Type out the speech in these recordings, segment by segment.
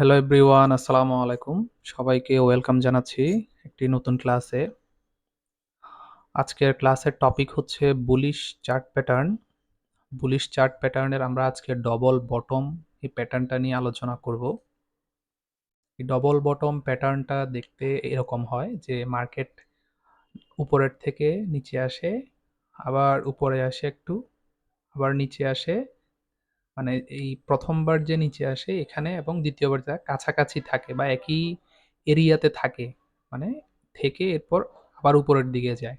Hello everyone আসসালামু আলাইকুম সবাইকে ওয়েলকাম জানাচ্ছি একটি নতুন ক্লাসে আজকের ক্লাসের টপিক হচ্ছে bullish chart pattern bullish chart প্যাটার্নের আমরা আজকে ডবল বটম এই প্যাটার্নটা নিয়ে আলোচনা করব। এই ডবল বটম প্যাটার্নটা দেখতে এরকম হয় যে মার্কেট উপরের থেকে নিচে আসে, আবার উপরে আসে একটু, আবার নিচে আসে মানে এই প্রথমবার যে নিচে আসে এখানে এবং দ্বিতীয়বার যা কাছাকাছি থাকে বা একই এরিয়াতে থাকে মানে থেকে এরপর আবার উপরের দিকে যায়।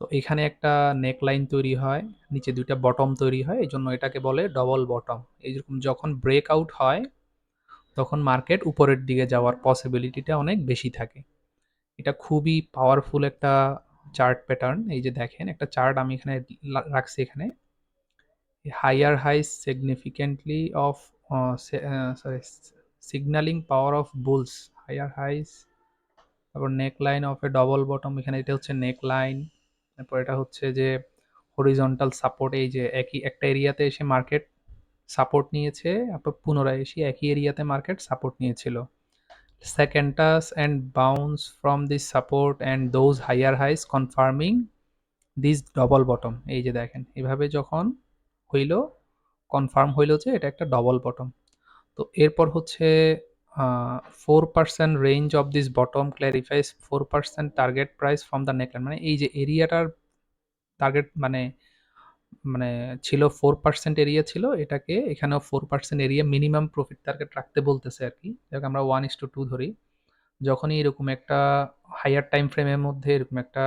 তো এখানে একটা নেকলাইন তৈরি হয়, নিচে দুইটা বটম তৈরি হয়, এই জন্য এটাকে বলে ডবল বটম এইরকম যখন ব্রেক আউট হয়, তখন মার্কেট উপরের দিকে যাওয়ার পসিবিলিটিটা অনেক বেশি থাকে। এটা খুবই পাওয়ারফুল একটা চার্ট প্যাটার্ন এই যে দেখেন, একটা চার্ট আমি এখানে রাখছি এখানে। Higher highs significantly of uh, uh, sorry signaling power of bulls. Higher highs তারপর neckline of a double bottom এখানে এটা হচ্ছে নেক লাইন তারপর এটা হচ্ছে যে হরিজন্টাল সাপোর্ট এই যে একই একটা এরিয়াতে এসে মার্কেট সাপোর্ট নিয়েছে তারপর পুনরায় এসে একই এরিয়াতে মার্কেট সাপোর্ট নিয়েছিল। Seconds and bounce from this support and those higher highs confirming this double bottom এই যে দেখেন এভাবে যখন হইল কনফার্ম হইল যে এটা একটা ডবল বটম তো এরপর হচ্ছে four percent range of this bottom clarifies four percent target price from the neckline মানে এই যে এরিয়াটার টার্গেট মানে মানে ছিল ফোর পার্সেন্ট এরিয়া ছিল, এটাকে এখানেও four percent area minimum profit target রাখতে বলতেছে আর কি। যাকে, আমরা ওয়ান ইস টু টু ধরি। যখনই এরকম একটা হায়ার টাইম ফ্রেমের মধ্যে এরকম একটা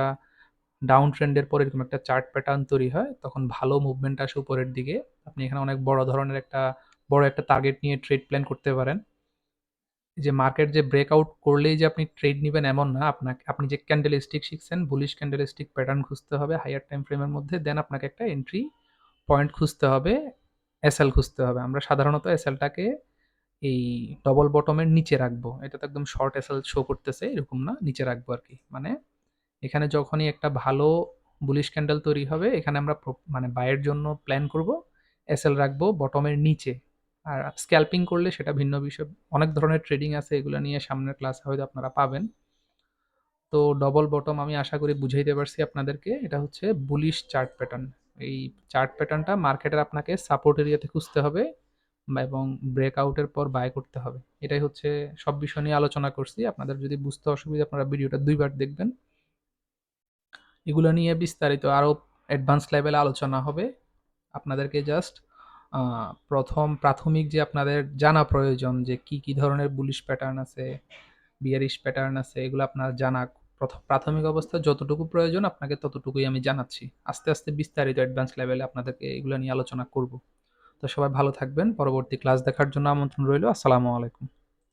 ডাউন ট্রেন্ডের পর এরকম একটা চার্ট প্যাটার্ন তৈরি হয়, তখন ভালো মুভমেন্ট আসে উপরের দিকে। আপনি এখানে অনেক বড় ধরনের একটা, বড় একটা টার্গেট নিয়ে ট্রেড প্ল্যান করতে পারেন। যে মার্কেট যে ব্রেকআউট করলেই যে আপনি ট্রেড নেবেন এমন না। আপনাকে, আপনি যে ক্যান্ডেল স্টিক শিখছেন বুলিশ ক্যান্ডেল স্টিক প্যাটার্ন খুঁজতে হবে হায়ার টাইম ফ্রেমের মধ্যে দেন আপনাকে একটা এন্ট্রি পয়েন্ট খুঁজতে হবে এসএল খুঁজতে হবে। আমরা সাধারণত এসএলটাকে এই ডবল বটমের নিচে রাখব। এটা তো একদম শর্ট এসএল শো করতেছে, এরকম না, নিচে রাখব আর কি। মানে এখানে যখনই একটা ভালো বুলিশ ক্যান্ডেল তৈরি হবে, এখানে আমরা মানে বায়ের জন্য প্ল্যান করব। এসএল রাখব বটমের নিচে। আর স্ক্যাল্পিং করলে সেটা ভিন্ন বিষয়। অনেক ধরনের ট্রেডিং আছে, এগুলো নিয়ে সামনের ক্লাসে হয়তো আপনারা পাবেন। তো ডবল বটম আমি আশা করি বুঝাইতে পারছি আপনাদেরকে। এটা হচ্ছে বুলিশ চার্ট প্যাটার্ন এই চার্ট প্যাটার্নটা মার্কেটের আপনাকে সাপোর্ট এরিয়াতে খুঁজতে হবে এবং ব্রেকআউটের পর বাই করতে হবে। এটাই হচ্ছে সব বিষয় নিয়ে আলোচনা করছি। আপনাদের যদি বুঝতে অসুবিধা আপনারা ভিডিওটা দুইবার দেখবেন। এগুলো নিয়ে বিস্তারিত আরও অ্যাডভান্স লেভেলে আলোচনা হবে। আপনাদেরকে জাস্ট প্রথম প্রাথমিক যে আপনাদের জানা প্রয়োজন যে কি কি ধরনের বুলিশ প্যাটার্ন আছে বিয়ারিশ প্যাটার্ন আছে, এগুলো আপনার জানা। প্রাথমিক অবস্থা যতটুকু প্রয়োজন আপনাকে ততটুকুই আমি জানাচ্ছি। আস্তে আস্তে বিস্তারিত অ্যাডভান্স লেভেলে আপনাদেরকে এগুলো নিয়ে আলোচনা করব। তো সবাই ভালো থাকবেন। পরবর্তী ক্লাস দেখার জন্য আমন্ত্রণ রইল। আসসালামু আলাইকুম।